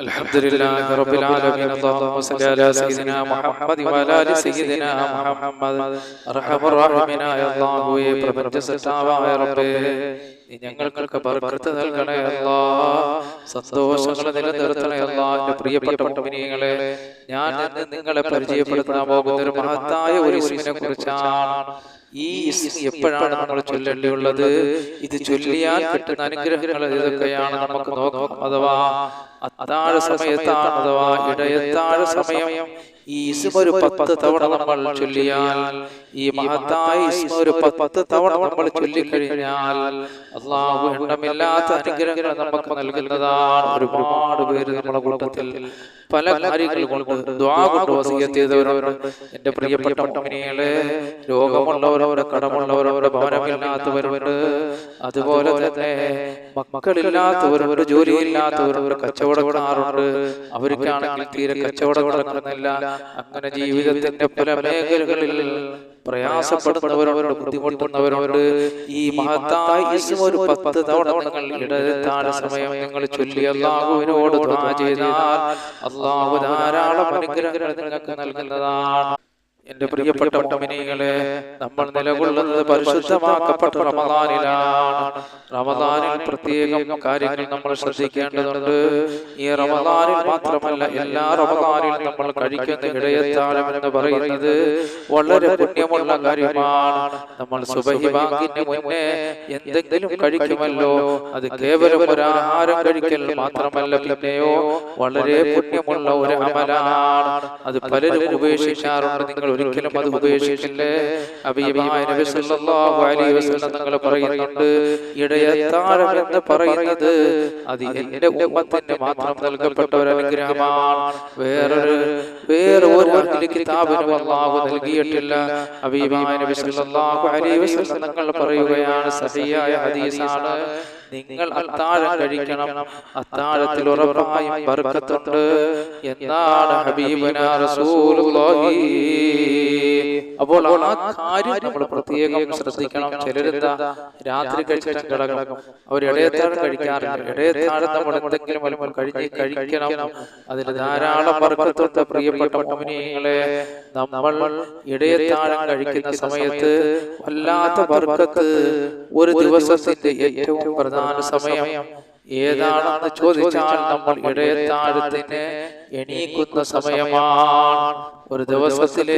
الحمد لله رب العالمين اللهم صل على سيدنا محمد وعلى ال سيدنا محمد അർഹമ റഹീമിനായ അല്ലാഹുവേ പ്രപഞ്ച സൃഷ്ടാവായ റബ്ബേ നീ ഞങ്ങൾക്ക് ബർക്കത്ത് നൽകണേ അല്ലാ സന്തോഷങ്ങൾ നിലനിർത്തണേ അല്ലാ എന്റെ പ്രിയപ്പെട്ട മുഅ്മിനീങ്ങളെ ഞാൻ ഇന്ന് നിങ്ങളെ പരിചയപ്പെടുത്താൻ പോകുന്ന ഒരു മഹത്തായ ഒരു ഇസ്മിനെ കുറിച്ചാണ് ഈ എപ്പോഴാണ് നമ്മൾ ചൊല്ലേണ്ടിയുള്ളത്? ഇത് ചൊല്ലിയാൽ കിട്ടുന്ന അനുഗ്രഹങ്ങൾ ഇതൊക്കെയാണ് നമുക്ക് നോക്കാം അഥവാ അത്താഴ സമയത്താണ് അഥവാ ഇടയത്താഴ സമയം. ഈ ഇസ്മ ഒരു പത്ത് തവണ നമ്മൾ ചൊല്ലിയാൽ ഈ മഹത്തായ ഇസ്മ ഒരു പത്ത് തവണ നമ്മൾ ചൊല്ലിക്കഴിഞ്ഞാൽ അള്ളാഹു എണ്ണമില്ലാത്ത അനുഗ്രഹങ്ങൾ നമുക്ക് നൽകുന്നതാണ്. ഒരുപാട് പേര് നമ്മുടെ കൂട്ടത്തിൽ പല കാര്യങ്ങൾ കൊണ്ട് ദ്വാ കൊണ്ട് വസീയത്ത് ചെയ്തവരവരുണ്ട് എന്റെ പ്രിയപ്പെട്ട മുഅ്മിനീങ്ങളെ രോഗമുള്ളവരവരുടെ കടമുള്ളവരവരുടെ ഭവനമില്ലാത്തവരുണ്ട് അതുപോലെ തന്നെ മക്കളില്ലാത്തവരുണ്ട് ജോലിയില്ലാത്തവരുണ്ട് കച്ചവടക്കാരുണ്ട് അവർക്കാണെങ്കിൽ തീരെ കച്ചവടം നടക്കുന്നില്ല. അങ്ങനെ ജീവിതത്തിന്റെ പല മേഖലകളിൽ പ്രയാസപ്പെടുന്നവരോട് ബുദ്ധിമുട്ടുന്നവരോട് ഈ മഹത്തായ ഒരു പത്ത് തവണ നിങ്ങൾ സമയം നിങ്ങൾ ചൊല്ലി അള്ളാഹുവിനോട് ചെയ്താൽ അള്ളാഹു ധാരാളം അനുഗ്രഹങ്ങൾ നിങ്ങൾക്ക് നൽകുന്നതാണ്. എന്റെ പ്രിയപ്പെട്ട മുഅ്മിനീങ്ങളെ നമ്മൾ നിലകൊള്ളുന്നത് പരിശുദ്ധമാക്കപ്പെട്ട റമദാനിലാണ്. റമദാനിൽ പ്രത്യേകം കാര്യങ്ങൾ നമ്മൾ ശ്രദ്ധിക്കേണ്ടതുണ്ട്. ഈ റമദാനിൽ മാത്രമല്ല എല്ലാ റമദാനിലും നമ്മൾ കഴിക്കുന്ന ഇടയത്താഴം എന്ന് പറയുന്നത് വളരെ പുണ്യമുള്ള കാര്യമാണ്. നമ്മൾ സുബഹി ബാങ്കിന് മുന്നേ എന്തെങ്കിലും കഴിക്കുമല്ലോ അത് കേവലം ഒരു ആഹാരം കഴിക്കൽ മാത്രമല്ല പിന്നെയോ വളരെ പുണ്യമുള്ള ഒരു അമലാണ്. അത് പലരും ഉപേക്ഷിക്കാറുണ്ട് നിങ്ങൾ ഒരിക്കലും അത് വസല്ലം തങ്ങൾ പറയുന്നുണ്ട്. ഇടയത്താഴം എന്ന് പറയുന്നത് അത് എന്റെ ഉമ്മത്തിന് മാത്രം നൽകപ്പെട്ട ഒരു അനുഗ്രഹമാണ്. വേറൊരു വേറെ ഒരു കിതാബിനും അല്ലാഹു നൽകിയിട്ടില്ല. അബീബായ നബി സല്ലല്ലാഹു അലൈഹി വസല്ലം തങ്ങൾ പറയുകയാണ് സഹിയായ ഹദീസാണ്. നിങ്ങൾ അത്താഴം കഴിക്കണം. അത്താഴത്തിൽ ഉറപ്പായും ബർക്കത്തുണ്ട്. എന്നാണ് ഹബീബന റസൂലുള്ളാഹി? അപ്പോൾ ആ കാര്യം നമ്മൾ പ്രത്യേകം ശ്രദ്ധിക്കണം. ചിലരെന്താ? രാത്രി കഴിച്ചിട്ട് കിടക്കണം അവർ ഇടയത്താഴം കഴിക്കാറില്ല. ഇടയത്താഴം നമ്മൾ എന്തെങ്കിലും വല്ലതും കഴിഞ്ഞ് കഴിക്കണം. അതിന് ധാരാളം ബർക്കത്തുണ്ട് പ്രിയപ്പെട്ട മുഅ്മിനീങ്ങളെ നമ്മൾ ഇടയത്താഴം കഴിക്കുന്ന സമയത്ത് വല്ലാത്ത ബർക്കത്ത് ഒരു ദിവസത്തിന്റെ ഏറ്റവും പ്രധാന സമയം ഏതാണെന്ന് ചോദിച്ചാൽ നമ്മൾ ഇടയത്താഴത്തിന് എണീക്കുന്ന സമയമാണ്. ഒരു ദിവസത്തിലെ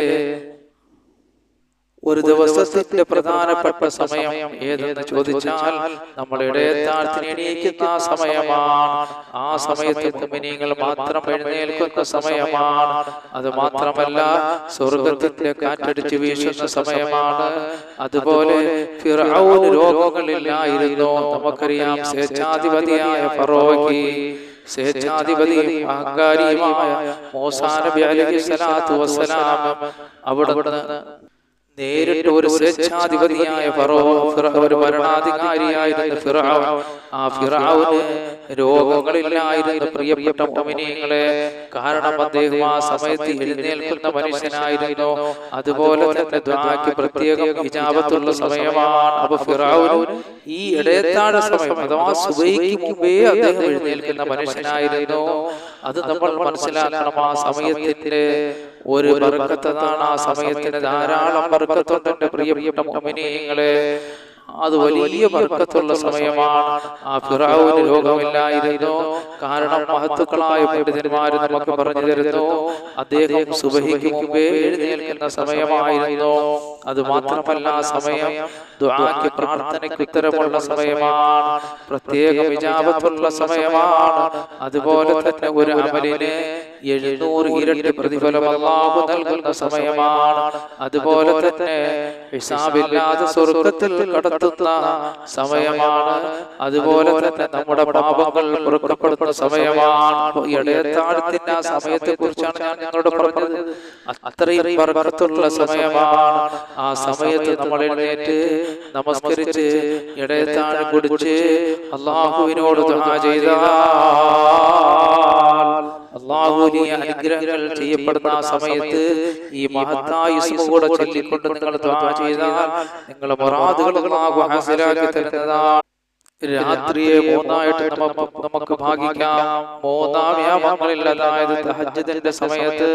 ഒരു ദിവസത്തിന്റെ പ്രധാനപ്പെട്ട സമയം ഏതെന്ന് ചോദിച്ചാൽ നമ്മൾ ഇടയത്താഴ്ത്തിന് എണീക്കുന്ന സമയമാണ്. ആ സമയത്ത് മുമിനികൾ മാത്രം എഴുന്നേൽക്കുന്ന സമയമാണ്. അത് മാത്രമല്ല സ്വർഗത്തിന്റെ കാറ്റടിച്ച് വീശുന്ന സമയമാണ്. അതുപോലെ രോഗങ്ങളില്ലായിരുന്നു. നമുക്കറിയാം സ്വേച്ഛാധിപതിയായ ഫറോവയ്ക്ക് സ്വേച്ഛാധിപതിയും അഹങ്കാരിയുമായ മൂസാ നബി അലൈഹി സ്വലാത്തു വസ്സലാം അവിടുന്ന് നേരിട്ട് ഒരു സ്വേച്ഛാധിപതിയായ ഒരു ഭരണാധികാരിയായിരുന്ന ഫിറാവ്. ആ ഫിറാവിന് രോഗങ്ങളില്ലായിരുന്ന പ്രിയപ്പെട്ട മുഅ്മിനീങ്ങളെ കാരണം അദ്ദേഹം ആ സമയത്ത് എഴുന്നേൽക്കുന്ന മനുഷ്യനായിരുന്നു. അതുപോലെ തന്നെ ദ്വാക്ക് പ്രത്യേകം ഇജാബത്തുള്ള സമയമാണ്. അപ്പൊ ഫിറഔൻ ഈ ഇടയത്താഴ സമയം അഥവാ സുബൈക്ക് മുമ്പേ അദ്ദേഹം എഴുന്നേൽക്കുന്ന മനുഷ്യനായിരുന്നു. അത് നമ്മൾ മനസ്സിലാക്കണം ആ സമയത്തിന്റെ ഒരു ബർക്കത്തതാണ് ആ സമയത്തിന് ധാരാളം ബർക്കത്തുണ്ട് പ്രിയപ്പെട്ട മുഅ്മിനീങ്ങളെ അത് വലിയ ബർക്കത്തുള്ള സമയമാണ്. ആ ഫിറാവിന് ലോകമില്ലായിരുന്നു. കാരണം മഹത്തുക്കളായ പണ്ഡിതന്മാര് നമുക്ക് പറഞ്ഞു തരുന്നു. അദ്ദേഹം സുബഹിക്ക് മുമ്പേ എഴുന്നേൽക്കുന്ന സമയമായിരുന്നു. അത് മാത്രമല്ല ആ സമയം ദുആക്ക് പ്രാർത്ഥനയ്ക്ക് ഉത്തരമുള്ള സമയമാണ്. പ്രത്യേക വിജാപത്തുള്ള സമയമാണ്. അതുപോലെ തന്നെ ഒരു അമലിന് എഴുന്നൂറ് ഇരട്ടി പ്രതിഫലം അള്ളാഹു നൽകുന്ന സമയമാണ്. അതുപോലെ തന്നെ ഹിസാബില്ലാതെ സ്വർഗത്തിൽ കടത്തുന്ന സമയമാണ്. അതുപോലെ തന്നെ നമ്മുടെ പാപങ്ങൾ പുറക്കപ്പെടുന്ന സമയമാണ്. ഇടയത്താഴത്തിന്റെ ആ സമയത്തെ കുറിച്ചാണ് ഞാൻ ഞങ്ങളോട് പറഞ്ഞത്. അത്രയും ബർക്കത്തുള്ള സമയമാണ്. ആ സമയത്ത് നമ്മൾ എഴുന്നേറ്റ് നമസ്കരിച്ച് ഇടയത്താഴം കുടിച്ച് അള്ളാഹുവിനോട് ദുആ ചെയ്താൽ അള്ളാഹുവിനെ അനുഗ്രഹങ്ങൾ ചെയ്യപ്പെടുന്ന ആ സമയത്ത് ഈ മഹത്തായ കൂടെ ചൊല്ലിക്കൊണ്ട് നിങ്ങൾ ദ്വാ ചെയ്താൽ നിങ്ങളുടെ മൊറാദുകൾ അള്ളാഹു ഹാസിലാക്കി തരുന്നതാണ്. രാത്രിയെ മൂന്നായിട്ട് നമുക്ക് ഭാഗിക്കാം. മൂന്നാം വ്യാപങ്ങളിൽ അതായത് തഹജ്ജുദിന്റെ സമയത്ത്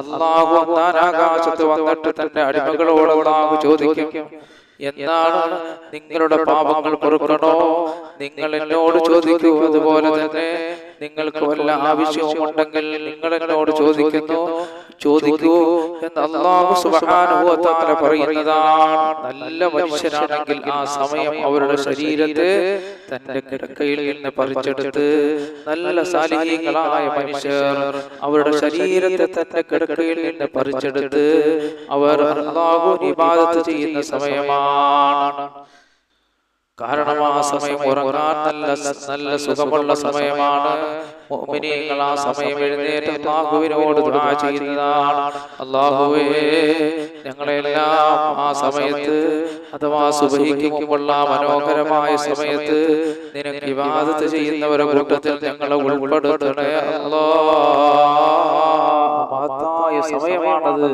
അള്ളാഹു ആകാശത്ത് വന്നിട്ട് തന്റെ അടിമകളോട് അള്ളാഹു ചോദിക്കും. എന്താണ് നിങ്ങളുടെ പാപങ്ങൾ പൊറുക്കണോ? നിങ്ങൾ എന്നോട് ചോദിക്കൂ അതുപോലെ തന്നെ നിങ്ങൾക്ക് വല്ല ആവശ്യവും ഉണ്ടെങ്കിൽ നിങ്ങൾ എന്നോട് ചോദിക്കുന്നു. ചോദിക്കൂ എന്ന് അള്ളാഹു സുബ്ഹാനഹു വ തആല പറയുന്നതാണ്. നല്ല മനുഷ്യരാണെങ്കിൽ ആ സമയം അവരുടെ ശരീരത്തെ തന്റെ കിടക്കയിൽ നിന്ന് പറിച്ചെടുത്ത് നല്ല സാലിഹീങ്ങളായ മനുഷ്യർ അവരുടെ ശരീരത്തെ തന്റെ കിടക്കയിൽ നിന്ന് പറിച്ചെടുത്ത് അവർ അള്ളാഹു ഇബാദത്ത് ചെയ്യുന്ന സമയമാണ്. കാരണം ആ സമയം ഉറങ്ങാൻ നല്ല നല്ല സുഖമുള്ള സമയമാണ്. മുഅ്മിനീങ്ങൾ ആ സമയം എഴുന്നേറ്റ് അള്ളാഹുവിനോട് ദുആ ചെയ്യുന്നതാണ്. അള്ളാഹുവേ ഞങ്ങളെല്ലാം ആ സമയത്ത് അഥവാ സുബഹിക്ക് മുമ്പുള്ള മനോഹരമായ സമയത്ത് നിനക്ക് ഇബാദത്ത് ചെയ്യുന്നവരെ കൂട്ടത്തിൽ ഞങ്ങളെ ഉൾപ്പെടുത്തണേ. അല്ലോ സമയമാണത്.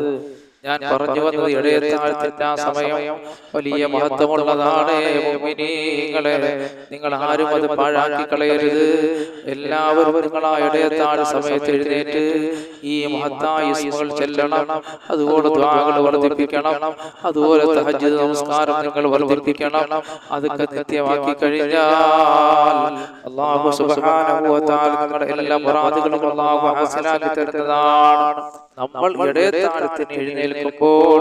ഞാൻ പറഞ്ഞു വന്നത് ഇടയത്താഴത്തിന്റെ ആ സമയം വലിയ മഹത്വമുള്ളതാണ് നിങ്ങൾ ആരും അത് പാഴാക്കി കളയരുത്. എല്ലാവരും നിങ്ങൾ ആ ഇടയത്താഴ സമയത്ത് എഴുന്നേറ്റ് ഈ മഹത്തായ ഇസ്മുകൾ ചെല്ലണം. അതുപോലെ ദ്വാകൾ വർദ്ധിപ്പിക്കണം. അതുപോലെ തഹജ്ജുദ് നമസ്കാരം നിങ്ങൾ വർദ്ധിപ്പിക്കണം. അതൊക്കെ നിത്യമാക്കി കഴിഞ്ഞാൽ അള്ളാഹു സുബ്ഹാനഹു വ തആല നിങ്ങളുടെ എല്ലാ മുറാദുകളും അള്ളാഹു ഹസനാക്കി തരുന്നതാണ്. നമ്മൾ ഇടയത്താഴത്തിന് എഴുന്നേൽക്കുമ്പോൾ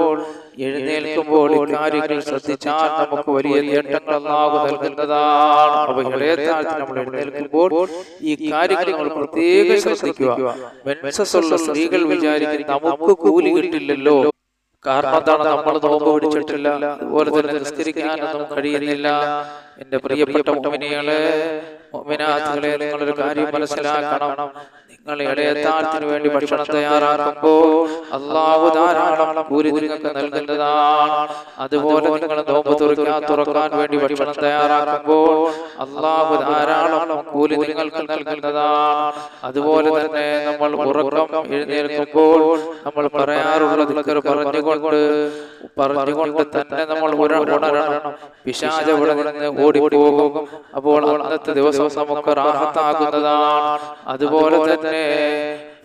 എഴുന്നേൽക്കുമ്പോൾ ഇക്കാര്യങ്ങൾ ശ്രദ്ധിച്ചാൽ നമുക്ക് വലിയ നേട്ടങ്ങൾ അള്ളാഹു നൽകുന്നതാണ് അപ്പൊ ഇടയത്താഴത്തിന് നമ്മൾ എഴുന്നേൽക്കുമ്പോൾ ഈ കാര്യങ്ങൾ നമ്മൾ പ്രത്യേകം ശ്രദ്ധിക്കുക. മെൻസസ്സുള്ള സ്ത്രീകൾ വിചാരിക്കും നമുക്ക് കൂലി കിട്ടില്ലല്ലോ. കാരണം എന്താണ്? നമ്മൾ നോമ്പ് പിടിച്ചിട്ടില്ല. അതുപോലെ തന്നെ നിസ്കരിക്കാനൊന്നും കഴിയുന്നില്ല. എന്റെ പ്രിയപ്പെട്ട മുമിനികളെ മുമിനാത്തുകളെ നിങ്ങളൊരു കാര്യം മനസ്സിലാക്കണം. നിങ്ങൾ ഇടയത്താഴത്തിന് വേണ്ടി ഭക്ഷണം തയ്യാറാക്കുമ്പോൾ അള്ളാഹു ധാരാളം കൂലി നിങ്ങൾക്ക് നൽകുന്നതാണ്. അതുപോലെ നിങ്ങൾ നോമ്പ് തുറക്കാൻ തുറക്കാൻ വേണ്ടി ഭക്ഷണം തയ്യാറാക്കുമ്പോൾ അള്ളാഹു ധാരാളം കൂലി നിങ്ങൾക്ക് നൽകുന്നതാണ്. അതുപോലെ തന്നെ നമ്മൾ ഉറക്കം എഴുന്നേൽക്കുമ്പോൾ നമ്മൾ പറയാറുള്ള ദിക്കർ പറഞ്ഞുകൊണ്ട് പറഞ്ഞുകൊണ്ട് തന്നെ നമ്മൾ ഉണരണം. പിശാച നിന്ന് ഓടിപ്പോകും. അപ്പോൾ അന്നത്തെ ദിവസം നമുക്ക് റാഹത്താകുന്നതാണ്. അതുപോലെ തന്നെ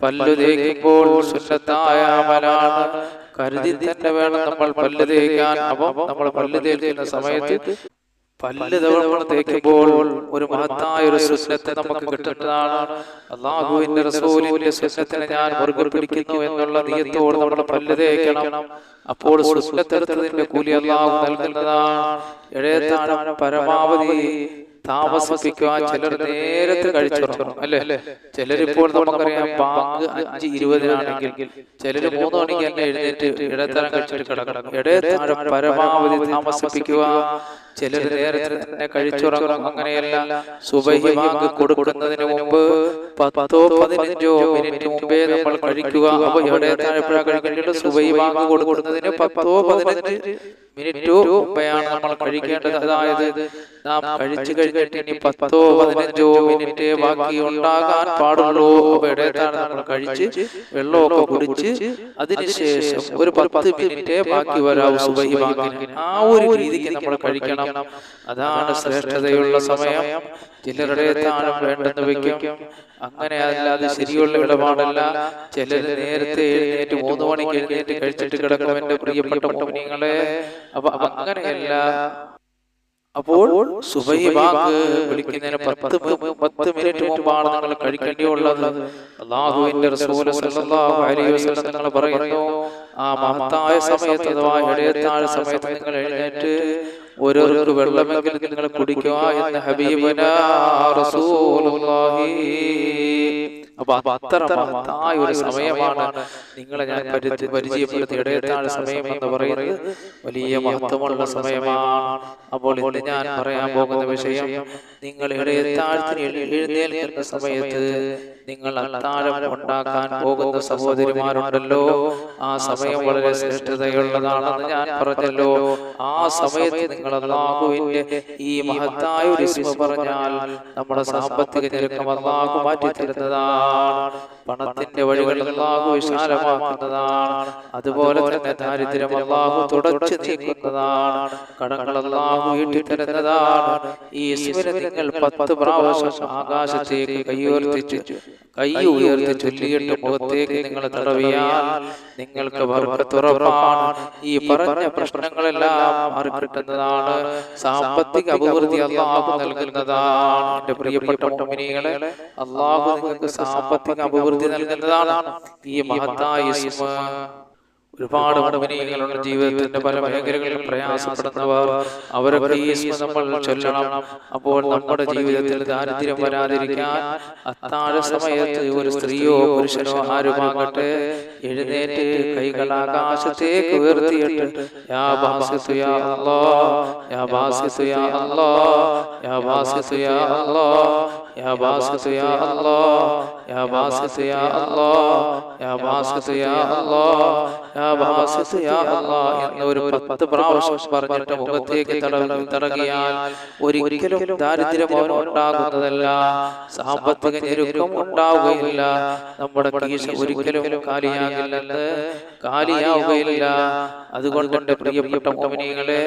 പല്ലു തേക്കുമ്പോൾ സുന്നത്തായ അമലാണ് കരുതി തന്നെ വേണം നമ്മൾ പല്ല് തേക്കാൻ. അപ്പം നമ്മൾ പല്ല് തേക്കുന്ന സമയത്ത് പല്ല് തവണ തേക്കുമ്പോൾ ഒരു മഹത്തായ ഒരു സുന്നത്തെ നമുക്ക് കിട്ടുന്നതാണ്. അള്ളാഹുവിന്റെ റസൂലിന്റെ സുന്നത്തിനെ ഞാൻ മുറുകെ പിടിക്കുന്നു എന്നുള്ള നീയത്തോട് നമ്മൾ പല്ല് തേക്കണം. അപ്പോൾ സുന്നത്തെടുത്തതിന്റെ കൂലി അള്ളാഹു നൽകുന്നതാണ്. ഇഴയത്താണ് പരമാവധി താമസിപ്പിക്കുവാൻ ചിലർ നേരത്തെ കഴിച്ചുറങ്ങും അല്ലെ? ചിലരിപ്പോൾ നമുക്കറിയാം ബാങ്ക് അഞ്ച് ഇരുപതിനാണെങ്കിൽ ചിലര് മൂന്ന് മണിക്ക് തന്നെ എഴുന്നേറ്റ് ഇടത്തരം കഴിച്ചിട്ട് കിടക്കണം ഇടയത്താഴം പരമാവധി താമസിപ്പിക്കുക. ചിലർ നേരത്തെ തന്നെ കഴിച്ചുറങ്ങും. അങ്ങനെയല്ല സുബഹി ബാങ്ക് കൊടുക്കുന്നതിന് മുമ്പ് പത്തോ പതിനഞ്ചോ മിനിറ്റ് മുമ്പേ നമ്മൾ കഴിക്കുക. അപ്പൊ ഇടയത്താഴം എപ്പോഴാണ് കഴിക്കേണ്ടത്? സുബഹി ബാങ്ക് കൊടുക്കുന്നതിന് പത്തോ പതിനഞ്ച് മിനിറ്റോ മുമ്പെയാണ് നമ്മൾ കഴിക്കേണ്ടത്. അതായത് നാം കഴിച്ചു കഴിഞ്ഞിട്ട് ഇനി പത്തോ പതിനഞ്ചോ മിനിറ്റ് ബാക്കി ഉണ്ടാകാൻ പാടുള്ളൂ. ഇടയത്താണ് നമ്മൾ കഴിച്ച് വെള്ളമൊക്കെ കുടിച്ച് അതിനുശേഷം ഒരു പത്ത് മിനിറ്റ് ബാക്കി വരാവും സുബഹി ബാങ്കിന് ആ ഒരു രീതിക്ക് നമ്മൾ കഴിക്കണം അതാണ് ശ്രേഷ്ഠതയുള്ള സമയം. ചിലരുടെ താനം വേണ്ടെന്ന് വെക്കും അങ്ങനെ അല്ലാതെ ശരിയുള്ള ഇടപാടല്ല. ചിലർ നേരത്തെ എഴുന്നേറ്റ് മൂന്ന് മണിക്ക് എഴുന്നേറ്റ് കഴിച്ചിട്ട് കിടക്കണം എന്റെ പ്രിയപ്പെട്ട മോമിനിങ്ങളെ അപ്പൊ അങ്ങനെയല്ല. അപ്പോൾ സുബൈ ബാങ്ക് വിളിക്കുന്നതിന് പത്ത് പത്ത് മിനിറ്റ് മുമ്പാണ് നിങ്ങൾ കഴിക്കേണ്ടിയുള്ളത്. അള്ളാഹുവിന്റെ നിങ്ങൾ പറയുന്നു ആ മഹത്തായ സമയത്ത് അഥവാ ഇടയത്താഴ സമയത്ത് നിങ്ങൾ എഴുന്നേറ്റ് ഓരോരുത്തർക്ക് വെള്ളമെങ്കിലും നിങ്ങൾ കുടിക്കുക എന്ന് ഹബീബന റസൂലുള്ളാഹി. അപ്പൊ അത്ര മഹത്തായ ഒരു സമയമാണ് നിങ്ങളെ ഞാൻ പരിചയപ്പെടുത്തി ഇടയത്താഴ സമയം എന്ന് പറയുന്നത് വലിയ മഹത്വമുള്ള സമയമാണ്. അപ്പോൾ ഇന്ന് ഞാൻ പറയാൻ പോകുന്ന വിഷയം നിങ്ങൾ ഇടയത്താഴത്തിന് എഴു- എഴുന്നേൽക്കുന്ന സമയത്ത് നിങ്ങൾ അത്താഴം ഉണ്ടാക്കാൻ പോകുന്ന സഹോദരിമാരുണ്ടല്ലോ. ആ സമയം വളരെ ശ്രേഷ്ഠതയുള്ളതാണെന്ന് ഞാൻ പറഞ്ഞല്ലോ. ആ സമയത്ത് നിങ്ങൾ അള്ളാഹുവിന്റെ ഈ മഹത്തായ ഒരു പറഞ്ഞാൽ നമ്മുടെ സാമ്പത്തിക ഞെരുക്കം അള്ളാഹു മാറ്റി തരുന്നതാണ് പണത്തിന്റെ വഴികൾ അള്ളാഹു വിശാലമാക്കുന്നതാണ്. അതുപോലെ തന്നെ ദാരിദ്ര്യം അള്ളാഹു തുടച്ചു നീക്കുന്നതാണ്. കടങ്ങൾ അള്ളാഹു വീട്ടിത്തരുന്നതാണ് ഈ ഇസ്മിനെ നിങ്ങൾ പത്ത് പ്രാവശ്യം ആകാശത്തേക്ക് കൈയുയർത്തിച്ച് കൈ ഉയർത്തി ചൊല്ലിയിട്ട് മുഖത്തേക്ക് നിങ്ങൾ തടവിയാൽ നിങ്ങൾക്ക് വർക്കത്തുറപ്പാണ് ഈ പറഞ്ഞ പ്രശ്നങ്ങളെല്ലാം മാറിക്കിട്ടുന്നതാണ്. സാമ്പത്തിക അഭിവൃദ്ധി അള്ളാഹു നൽകുന്നതാണ്. എന്റെ പ്രിയപ്പെട്ട മുമിനികളെ അള്ളാഹു നിങ്ങൾക്ക് സാമ്പത്തിക അഭിവൃദ്ധി നൽകുന്നതാണ് ഈ മഹത്തായ ഒരുപാട് മുമിനികളുടെ ജീവിതത്തിന്റെ പല മേഖലകളിൽ പ്രയാസപ്പെടുന്നവർ അവരൊക്കെ ഈ നമ്മൾ ചൊല്ലണം. അപ്പോൾ നമ്മുടെ ജീവിതത്തിൽ ദാരിദ്ര്യം വരാതിരിക്കാൻ അത്താഴ സമയത്ത് ഒരു സ്ത്രീയോ പുരുഷനോ ആരുമാകട്ടെ എഴുന്നേറ്റ് കൈകൾ ആകാശത്തേക്ക് ഉയർത്തിയിട്ട് യാ ബാസിത്തു യാ അല്ലാ യാ ബാസിത്തു യാ അല്ലാ യാ ബാസിത്തു യാ അല്ലാ യാ ബാസിത്തു യാ അല്ലാ യാ ബാസിത്തു യാ അല്ലാ യാ ബാസിത്തു യാ അല്ലാ യാ ബാസിത്തു യാ അല്ലാ എന്ന് ഒരു പത്ത് പ്രാവശ്യം പറഞ്ഞിട്ട് മുഖത്തേക്ക് തടവി തടകിയാൽ ഒരിക്കലും ദാരിദ്ര്യം ഉണ്ടാകുന്നതല്ല സാമ്പത്തിക ഞെരുക്കം ഉണ്ടാവുകയില്ല. നമ്മുടെ കീശ ഒരിക്കലും കാലിയാകില്ലെന്ന് കാലിയാവുകയില്ല. അതുകൊണ്ട് എന്റെ പ്രിയപ്പെട്ട മോമിനികളെ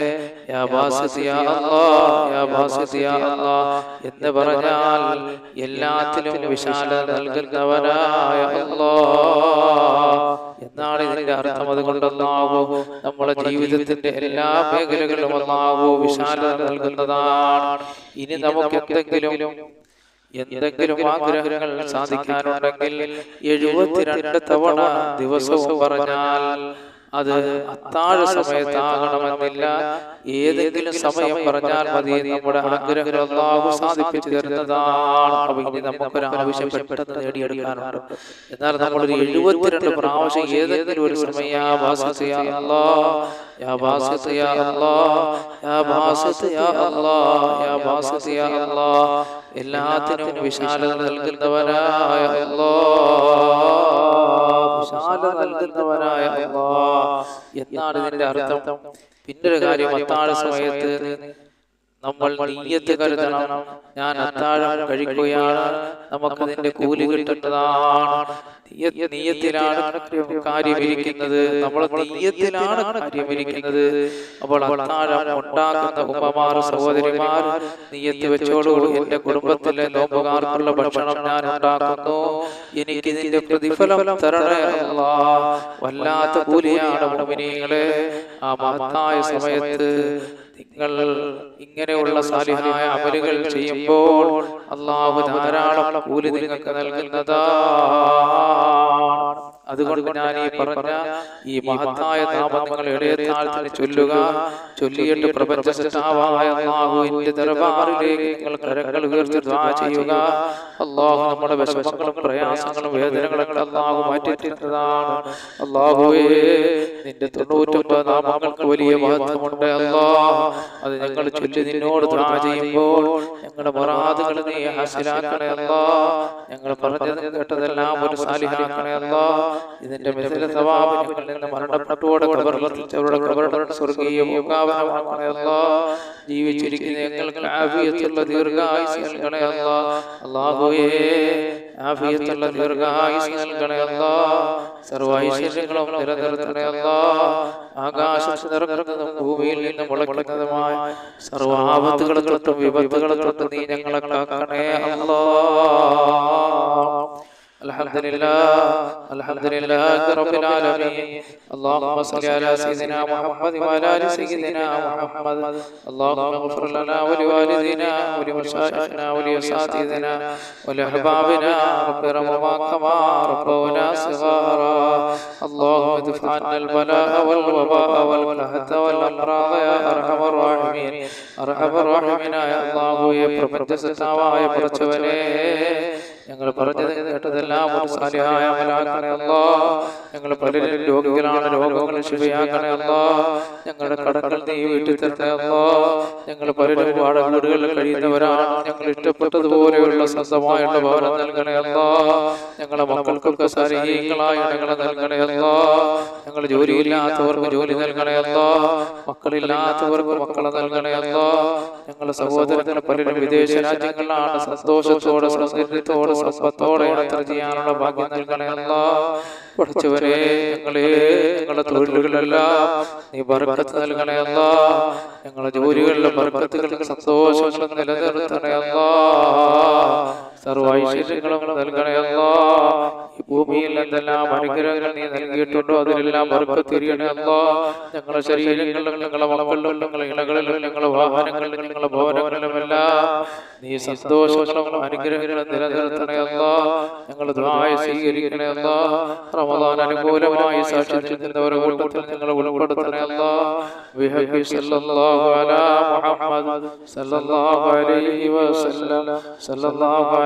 എന്ന് പറഞ്ഞാൽ എല്ലാത്തിലും വിശാലത നൽകുന്നവനായ അല്ലാ എന്നാണ് ഇതിന്റെ അർത്ഥം അതുകൊണ്ടൊന്നാവോ നമ്മുടെ ജീവിതത്തിന്റെ എല്ലാ മേഖലകളിലും ഒന്നാവോ. വിശാലത നൽകുന്നതാണ്. ഇനി നമുക്ക് എന്തെങ്കിലും എന്തെങ്കിലും ആഗ്രഹങ്ങൾ സാധിക്കാനുണ്ടെങ്കിൽ എഴുപത്തിരണ്ട് തവണ ദിവസവും പറഞ്ഞാൽ അത് അത്താഴ സമയത്താകണമെന്നില്ല ഏതെങ്കിലും സമയം പറഞ്ഞാൽ മതി. നമ്മുടെ സാധിപ്പിച്ചു തരുന്നതാണ്. നമുക്കൊരു ആവശ്യം പെട്ടെന്ന് നേടിയെടുക്കാനുണ്ട്. എന്നാൽ നമ്മൾ ഒരു എഴുപത്തിരണ്ട് പ്രാവശ്യം ഏതെങ്കിലും ഒരു സമയം എല്ലാത്തിനും വിശാലത നൽകുന്നവനായ അല്ലാ വിശാല നൽകുന്നവനായ എന്നാണ് ഇതിന്റെ അർത്ഥം? പിന്നൊരു കാര്യം അത്താഴ സമയത്ത് നമ്മൾ നീയത്ത് കരുതണം. ഞാൻ അത്താഴം കഴിക്കുകയാണ് നമുക്ക് അതിന്റെ കൂലി കിട്ടുന്നതാണ്. നീയ- നീയത്തിലാണ് കാര്യമിരിക്കുന്നത്. നമ്മൾ നീയത്തിലാണ് കാര്യമിരിക്കുന്നത്. അപ്പോൾ അത്താഴം ഉണ്ടാക്കുന്ന ഉമ്മമാർ സഹോദരിമാർ നീയത്ത് വെച്ചോളൂ. എന്റെ കുടുംബത്തിലെ നോമ്പുകാർക്കുള്ള ഭക്ഷണം ഞാൻ ഉണ്ടാക്കുന്നു. എനിക്ക് ഇതിന്റെ പ്രതിഫലം തരണേ വല്ലാത്ത കൂലിയാണ് മുഅ്മിനീങ്ങളെ ആ മഹത്തായ സമയത്ത് നിങ്ങൾ ഇങ്ങനെയുള്ള സാലിഹായ അമലുകൾ ചെയ്യുമ്പോൾ അള്ളാഹു ധാരാളം കൂലി നിങ്ങൾക്ക് നൽകുന്നതാണ്. അതുകൊണ്ട് ഞാൻ ഈ പറഞ്ഞ ഈ മഹത്തായ നാമം നിങ്ങൾ ഇടയത്താഴ്ത്തിന് ചൊല്ലുക ചൊല്ലിയിട്ട് പ്രപഞ്ച സൃഷ്ടാവായ അള്ളാഹുവിന്റെ ദർബാറിലേക്ക് നിങ്ങൾ കരങ്ങൾ ഉയർത്തി ദ്വാ ചെയ്യുക. അള്ളാഹു നമ്മുടെ വിഷമങ്ങളും പ്രയാസങ്ങളും വേദനകളൊക്കെ അള്ളാഹു മാറ്റിത്തരുന്നതാണ്. അള്ളാഹുവേ നിന്റെ തൊണ്ണൂറ്റൊമ്പത് നാമങ്ങൾക്ക് വലിയ മഹത്വമുണ്ട് അല്ലാ. അത് ഞങ്ങൾ ചൊല്ലി നിന്നോട് ദ്വാ ചെയ്യുമ്പോൾ ഞങ്ങളുടെ മറാദുകൾ നീ ഹാസിലാക്കണേ അല്ലാ. ഞങ്ങൾ പറഞ്ഞത് കേട്ടതെല്ലാം ഒരു സാലിഹാക്കണേ അല്ലാ. ഇതിന്റെ മിഥില സവാബ് ഞങ്ങളിൽ നിന്ന് മരണപ്പെട്ടോടെ സ്വർഗീയ അല്ലാ ജീവിച്ചിരിക്കുന്ന ഞങ്ങൾക്ക് ആഫിയത്തുള്ള ദീർഘായുസ് ദീർഘായുസ് നിറങ്ങുന്നതും ഭൂമിയിൽ നിന്ന് ആപത്തുകളെ തൊട്ടും വിപത്തുകളെ തൊട്ടും നീ ഞങ്ങളെ കാക്കണേ അല്ലാ. الحمد لله الحمد لله رب العالمين اللهم صل على سيدنا محمد وعلى ال سيدنا محمد اللهم اغفر لنا ولوالدينا ولمشايخنا ولاساتذتنا ولاحبابنا رب ارحمهما كما ربونا صغارا اللهم ادفع عنا البلاء والوباء والقهد والامراض يا ارحم الراحمين ارحم الراحمين يا الله يا പ്രപഞ്ചസത്താവായ കുറച്ചവനെ ഞങ്ങൾ പറഞ്ഞത് കേട്ടതെല്ലാം ഒരു സാലിഹായ അമലാക്കണേ അല്ലാ. ഞങ്ങൾ പലരും രോഗികളാണ് രോഗങ്ങൾ ശിവയാക്കണേ അല്ലാ. ഞങ്ങളുടെ കടകൾ നീ വീട്ടിൽ തരണേ അല്ലാ. ഞങ്ങൾ പലരും വാടക വീടുകളിൽ കഴിയുന്നവരാണ്. ഞങ്ങൾ ഇഷ്ടപ്പെട്ടതുപോലെയുള്ള സ്വന്തമായുള്ള ഭവനം നൽകണേ അല്ലാ. ഞങ്ങളുടെ മക്കൾക്കൊക്കെ ശാരീരികളായ ഇടങ്ങളെ നൽകണേ അല്ലാ. ഞങ്ങൾ ജോലിയില്ലാത്തവർക്ക് ജോലി നൽകണയല്ലോ മക്കളില്ലാത്തവർക്ക് മക്കളെ നൽകണയല്ലോ ഞങ്ങളുടെ സഹോദരങ്ങൾ പലരും വിദേശ രാജ്യങ്ങളിലാണ് സന്തോഷത്തോടെ സൗന്ദര്യത്തോടെ സമ്പത്തോടെ യാത്ര ചെയ്യാനുള്ള ഭാഗ്യം നൽകണമല്ല പഠിച്ചവരെ ഞങ്ങളെ ഞങ്ങളുടെ തൊഴിലുകളെല്ലാം നീ ബർക്കത്ത് നൽകണേ അല്ല. ഞങ്ങളുടെ ജോലികളിലെ ബർക്കത്തുകളും സന്തോഷങ്ങളും നിലനിർത്തണേ അല്ല. സർവൈശ്വര്യങ്ങളും നൽകണേ ഈ ഭൂമിയിൽ എന്തെല്ലാം അനുഗ്രഹങ്ങൾ നീ നൽകിയിട്ടുണ്ടോ അതിലെല്ലാം തിരിയണേ അല്ല. ഞങ്ങളുടെ ശരീരങ്ങളിലും ഞങ്ങളുടെ മക്കളിലും ഞങ്ങളുടെ ഇളകളിലും ഞങ്ങളുടെ വാഹനങ്ങളിലും ഞങ്ങളുടെ ഭവനങ്ങളിലുമെല്ലാം നീ സന്തോഷങ്ങളും അനുഗ്രഹങ്ങളും നിലനിർത്തണേ ഞങ്ങൾ ഞങ്ങളുടെ ദ്വായ സ്വീകരിക്കണേ അല്ല. റമദാൻ അനുകൂലമായി സാക്ഷ്യം ചെയ്യുന്നവരുടെ കൂട്ടത്തിൽ ഉൾപ്പെടുത്തണേ അല്ല. സല്ലല്ലാഹു മുഹമ്മദ് സല്ലല്ലാഹു അലൈഹി വസല്ലം. സല്ലല്ലാഹു